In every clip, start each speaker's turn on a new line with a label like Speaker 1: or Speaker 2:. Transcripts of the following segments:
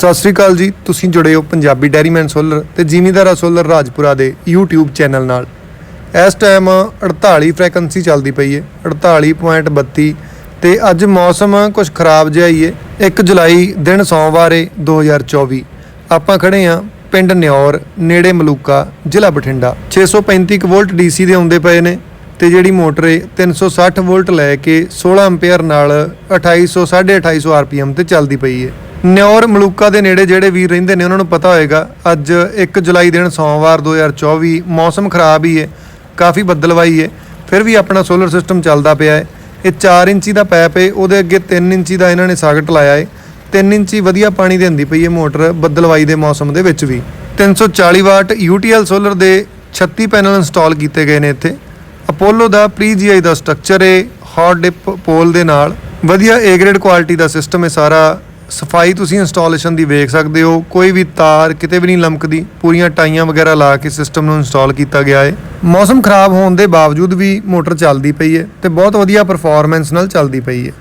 Speaker 1: ਸਤਿ ਸ੍ਰੀ ਅਕਾਲ ਜੀ। ਤੁਸੀਂ ਜੁੜੇ ਹੋ ਪੰਜਾਬੀ ਡੈਰੀਮੈਨ ਸੋਲਰ ਤੇ ਜ਼ਿਮੀਂਦਾਰਾ ਸੋਲਰ ਰਾਜਪੁਰਾ ਦੇ YouTube ਚੈਨਲ ਨਾਲ। ਇਸ ਟਾਈਮ 48 ਫ੍ਰੀਕੁਐਂਸੀ ਚੱਲਦੀ ਪਈ ਹੈ 48.32 ਤੇ ਅੱਜ ਮੌਸਮ ਕੁਝ ਖਰਾਬ ਜਿਹਾ ਹੀ ਹੈ 1 ਜੁਲਾਈ ਦਿਨ ਸੋਮਵਾਰ ਹੈ 2024 ਆਪਾਂ ਖੜੇ ਆ ਪਿੰਡ ਨਿਉਰ ਨੇੜੇ ਮਲੂਕਾ, ਜ਼ਿਲ੍ਹਾ ਬਠਿੰਡਾ। 635 ਕੁ ਵੋਲਟ DC ਦੇ ਆਉਂਦੇ ਪਏ ਨੇ ਤੇ ਜਿਹੜੀ ਮੋਟਰ ਹੈ 360 ਵੋਲਟ ਲੈ ਕੇ 16 ਐਂਪੀਅਰ ਨਾਲ 2800 2850 ਆਰਪੀਐਮ ਤੇ ਚੱਲਦੀ ਪਈ ਹੈ ਨਿਉਰ ਮਲੂਕਾ ਦੇ ਨੇੜੇ ਜਿਹੜੇ ਵੀਰ ਰਹਿੰਦੇ ਨੇ, ਉਹਨਾਂ ਨੂੰ ਪਤਾ ਹੋਏਗਾ, ਅੱਜ 1 ਜੁਲਾਈ ਦਿਨ ਸੋਮਵਾਰ 2024 ਮੌਸਮ ਖਰਾਬ ਹੀ ਹੈ, ਕਾਫੀ ਬੱਦਲਵਾਈ ਹੈ, ਫਿਰ ਵੀ ਆਪਣਾ ਸੋਲਰ ਸਿਸਟਮ ਚੱਲਦਾ ਪਿਆ ਹੈ। ਇਹ 4 ਇੰਚੀ ਦਾ ਪੈਪ ਹੈ, ਉਹਦੇ ਅੱਗੇ 3 ਇੰਚੀ ਦਾ ਇਹਨਾਂ ਨੇ ਸਾਗਟ ਲਾਇਆ ਹੈ। 3 ਇੰਚੀ ਵਧੀਆ ਪਾਣੀ ਦਿੰਦੀ ਪਈ ਹੈ ਮੋਟਰ ਬੱਦਲਵਾਈ ਦੇ ਮੌਸਮ ਦੇ ਵਿੱਚ ਵੀ। 340 ਵਾਟ UTL ਸੋਲਰ ਦੇ 36 ਪੈਨਲ ਇੰਸਟਾਲ ਕੀਤੇ ਗਏ ਨੇ ਇੱਥੇ। ਅਪੋਲੋ ਦਾ ਪ੍ਰੀ ਜੀਆਈ ਦਾ ਸਟਰਕਚਰ ਹੈ ਹੌਟ ਡਿਪ ਪੋਲ ਦੇ ਨਾਲ। ਵਧੀਆ ਏ ਗ੍ਰੇਡ ਕੁਆਲਿਟੀ ਦਾ ਸਿਸਟਮ ਹੈ ਸਾਰਾ। ਸਫ਼ਾਈ ਤੁਸੀਂ ਇੰਸਟਾਲੇਸ਼ਨ ਦੀ ਵੇਖ ਸਕਦੇ ਹੋ। ਕੋਈ ਵੀ ਤਾਰ ਕਿਤੇ ਵੀ ਨਹੀਂ ਲਮਕਦੀ। ਪੂਰੀਆਂ ਟਾਈਆਂ ਵਗੈਰਾ ਲਾ ਕੇ ਸਿਸਟਮ ਨੂੰ ਇੰਸਟਾਲ ਕੀਤਾ ਗਿਆ ਹੈ। ਮੌਸਮ ਖਰਾਬ ਹੋਣ ਦੇ ਬਾਵਜੂਦ ਵੀ ਮੋਟਰ ਚੱਲਦੀ ਪਈ ਹੈ ਤੇ ਬਹੁਤ ਵਧੀਆ ਪਰਫਾਰਮੈਂਸ ਨਾਲ ਚੱਲਦੀ ਪਈ ਹੈ।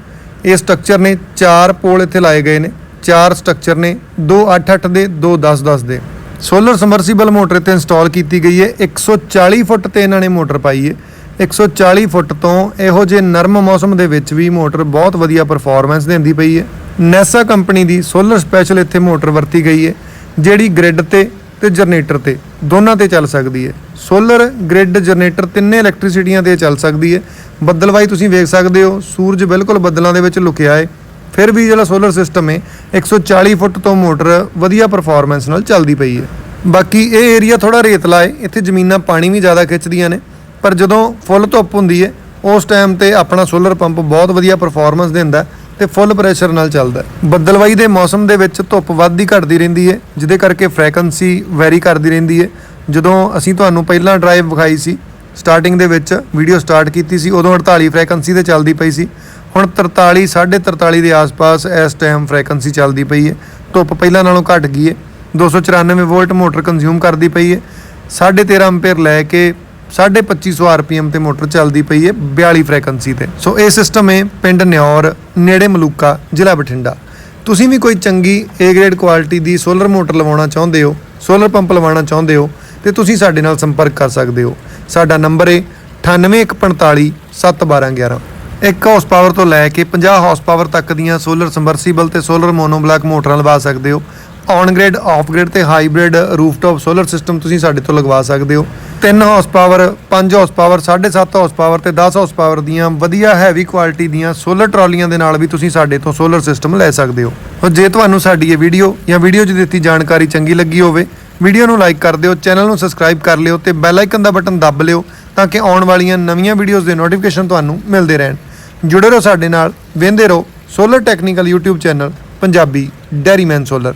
Speaker 1: ਇਹ ਸਟਰਕਚਰ ਨੇ ਚਾਰ ਪੋਲ ਇੱਥੇ ਲਾਏ ਗਏ ਨੇ। ਚਾਰ ਸਟਰਕਚਰ ਨੇ, ਦੋ 8-8 ਦੇ, ਦੋ 10-10 ਦੇ। ਸੋਲਰ ਸਮਰਸੀਬਲ ਮੋਟਰ ਇੱਥੇ ਇੰਸਟਾਲ ਕੀਤੀ ਗਈ ਹੈ। 140 ਫੁੱਟ ਤੇ ਇਹਨਾਂ ਨੇ ਮੋਟਰ ਪਾਈ ਹੈ। 140 ਫੁੱਟ ਤੋਂ ਇਹੋ ਜਿਹੇ ਨਰਮ ਮੌਸਮ ਦੇ ਵਿੱਚ ਵੀ ਮੋਟਰ ਬਹੁਤ ਵਧੀਆ ਪਰਫਾਰਮੈਂਸ ਦਿੰਦੀ ਪਈ ਹੈ। ਨੈਸਾ ਕੰਪਨੀ ਦੀ ਸੋਲਰ ਸਪੈਸ਼ਲ ਇੱਥੇ ਮੋਟਰ ਵਰਤੀ ਗਈ ਹੈ, ਜਿਹੜੀ ਗ੍ਰਿਡ ਤੇ ਤੇ ਜਨਰੇਟਰ ਤੇ, ਦੋਨਾਂ ਤੇ ਚੱਲ ਸਕਦੀ ਹੈ। ਸੋਲਰ ਗ੍ਰਿਡ ਜਨਰੇਟਰ ਤਿੰਨੇ ਇਲੈਕਟ੍ਰਿਸਿਟੀਆਂ ਤੇ ਚੱਲ ਸਕਦੀ ਹੈ। ਬੱਦਲਵਾਈ ਤੁਸੀਂ ਵੇਖ ਸਕਦੇ ਹੋ, ਸੂਰਜ ਬਿਲਕੁਲ ਬੱਦਲਾਂ ਦੇ ਵਿੱਚ ਲੁਕਿਆ ਹੈ। ਫਿਰ ਵੀ ਜਿਹੜਾ ਸੋਲਰ ਸਿਸਟਮ ਹੈ 140 ਫੁੱਟ ਤੋਂ ਮੋਟਰ ਵਧੀਆ ਪਰਫਾਰਮੈਂਸ ਨਾਲ ਚੱਲਦੀ ਪਈ ਹੈ। ਬਾਕੀ ਇਹ ਏਰੀਆ ਥੋੜਾ ਰੇਤਲਾ ਹੈ, ਇੱਥੇ ਜ਼ਮੀਨਾਂ ਪਾਣੀ ਵੀ ਜ਼ਿਆਦਾ ਖਿੱਚਦੀਆਂ ਨੇ। ਪਰ ਜਦੋਂ ਫੁੱਲ ਧੁੱਪ ਹੁੰਦੀ ਹੈ, ਉਸ ਟਾਈਮ ਤੇ ਆਪਣਾ ਸੋਲਰ ਪੰਪ ਬਹੁਤ ਵਧੀਆ ਪਰਫਾਰਮੈਂਸ ਦਿੰਦਾ ਤੇ ਫੁੱਲ ਪ੍ਰੈਸ਼ਰ ਨਾਲ ਚੱਲਦਾ ਹੈ। ਬੱਦਲਵਾਈ ਦੇ ਮੌਸਮ ਦੇ ਵਿੱਚ ਧੁੱਪ ਵੱਧਦੀ ਘਟਦੀ ਰਹਿੰਦੀ ਹੈ, ਜਿਹਦੇ ਕਰਕੇ ਫ੍ਰੀਕੁਐਂਸੀ ਵੈਰੀ ਕਰਦੀ ਰਹਿੰਦੀ ਹੈ। ਜਦੋਂ ਅਸੀਂ ਤੁਹਾਨੂੰ ਪਹਿਲਾਂ ਡਰਾਈਵ ਵਿਖਾਈ ਸੀ ਸਟਾਰਟਿੰਗ ਦੇ ਵਿੱਚ ਵੀਡੀਓ ਸਟਾਰਟ ਕੀਤੀ ਸੀ, ਉਦੋਂ 48 ਫ੍ਰੀਕੁਐਂਸੀ ਤੇ ਚੱਲਦੀ ਪਈ ਸੀ। ਹੁਣ 43 43.5 ਦੇ ਆਸ-ਪਾਸ ਇਸ ਟਾਈਮ ਫ੍ਰੀਕੁਐਂਸੀ ਚੱਲਦੀ ਪਈ ਹੈ। ਧੁੱਪ ਪਹਿਲਾਂ ਨਾਲੋਂ ਘਟ ਗਈ ਹੈ। 294 ਵੋਲਟ ਮੋਟਰ ਕੰਜ਼ਿਊਮ ਕਰਦੀ ਪਈ ਹੈ। 13.5 ਐਂਪੀਅਰ ਲੈ ਕੇ 2500 ਆਰਪੀਐਮ ਤੇ ਮੋਟਰ ਚੱਲਦੀ ਪਈ ਹੈ 42 ਫ੍ਰੀਕੁਐਂਸੀ ਤੇ। ਸੋ ਇਹ ਸਿਸਟਮ ਹੈ ਪਿੰਡ ਨਿਉਰ ਨੇੜੇ ਮਲੂਕਾ, ਜ਼ਿਲ੍ਹਾ ਬਠਿੰਡਾ। ਤੁਸੀਂ ਵੀ ਕੋਈ ਚੰਗੀ ਏ ਗ੍ਰੇਡ ਕੁਆਲਿਟੀ ਦੀ ਸੋਲਰ ਮੋਟਰ ਲਵਾਉਣਾ ਚਾਹੁੰਦੇ ਹੋ ਸੋਲਰ ਪੰਪ ਲਵਾਉਣਾ ਚਾਹੁੰਦੇ ਹੋ, ਤੇ ਤੁਸੀਂ ਸਾਡੇ ਨਾਲ ਸੰਪਰਕ ਕਰ ਸਕਦੇ ਹੋ। ਸਾਡਾ ਨੰਬਰ ਹੈ 9815 71211 1 ਹਾਰਸ ਪਾਵਰ ਤੋਂ ਲੈ ਕੇ 50 ਹਾਰਸ ਪਾਵਰ ਤੱਕ ਦੀਆਂ ਸੋਲਰ ਸਮਰਸੀਬਲ ਤੇ ਸੋਲਰ ਮੋਨੋਬਲਾਕ ਮੋਟਰਾਂ ਲਵਾ ਸਕਦੇ ਹੋ। ਔਨ ਗ੍ਰੇਡ ਆਫ ਗ੍ਰੇਡ ਤੇ ਹਾਈਬ੍ਰਿਡ ਰੂਫਟਾਪ ਸੋਲਰ ਸਿਸਟਮ ਤੁਸੀਂ ਸਾਡੇ ਤੋਂ ਲਗਵਾ ਸਕਦੇ ਹੋ। 3 horse power 5 horse power 7.5 horse power ਤੇ 10 ਹਾਰਸ ਪਾਵਰ ਦੀਆਂ ਵਧੀਆ ਹੈਵੀ ਕੁਆਲਿਟੀ ਦੀਆਂ ਸੋਲਰ ਟਰਾਲੀਆਂ ਦੇ ਨਾਲ ਵੀ ਤੁਸੀਂ ਸਾਡੇ ਤੋਂ ਸੋਲਰ ਸਿਸਟਮ ਲੈ ਸਕਦੇ ਹੋ। ਔਰ ਜੇ ਤੁਹਾਨੂੰ ਸਾਡੀ ਇਹ ਵੀਡੀਓ ਜਾਂ ਵੀਡੀਓ 'ਚ ਦਿੱਤੀ ਜਾਣਕਾਰੀ ਚੰਗੀ ਲੱਗੀ ਹੋਵੇ ਵੀਡੀਓ ਨੂੰ ਲਾਈਕ ਕਰ ਦਿਓ ਚੈਨਲ ਨੂੰ ਸਬਸਕ੍ਰਾਈਬ ਕਰ ਲਿਓ ਤੇ ਬੈਲ ਆਈਕਨ ਦਾ ਬਟਨ ਦੱਬ ਲਿਓ ਤਾਂ ਕਿ ਆਉਣ ਵਾਲੀਆਂ ਨਵੀਆਂ ਵੀਡੀਓਜ਼ ਦੇ ਨੋਟੀਫਿਕੇਸ਼ਨ ਤੁਹਾਨੂੰ ਮਿਲਦੇ ਰਹਿਣ। ਜੁੜੇ ਰਹੋ ਸਾਡੇ ਨਾਲ ਵੇਂਦੇ ਰਹੋ solar technical YouTube channel Punjabi dairyman solar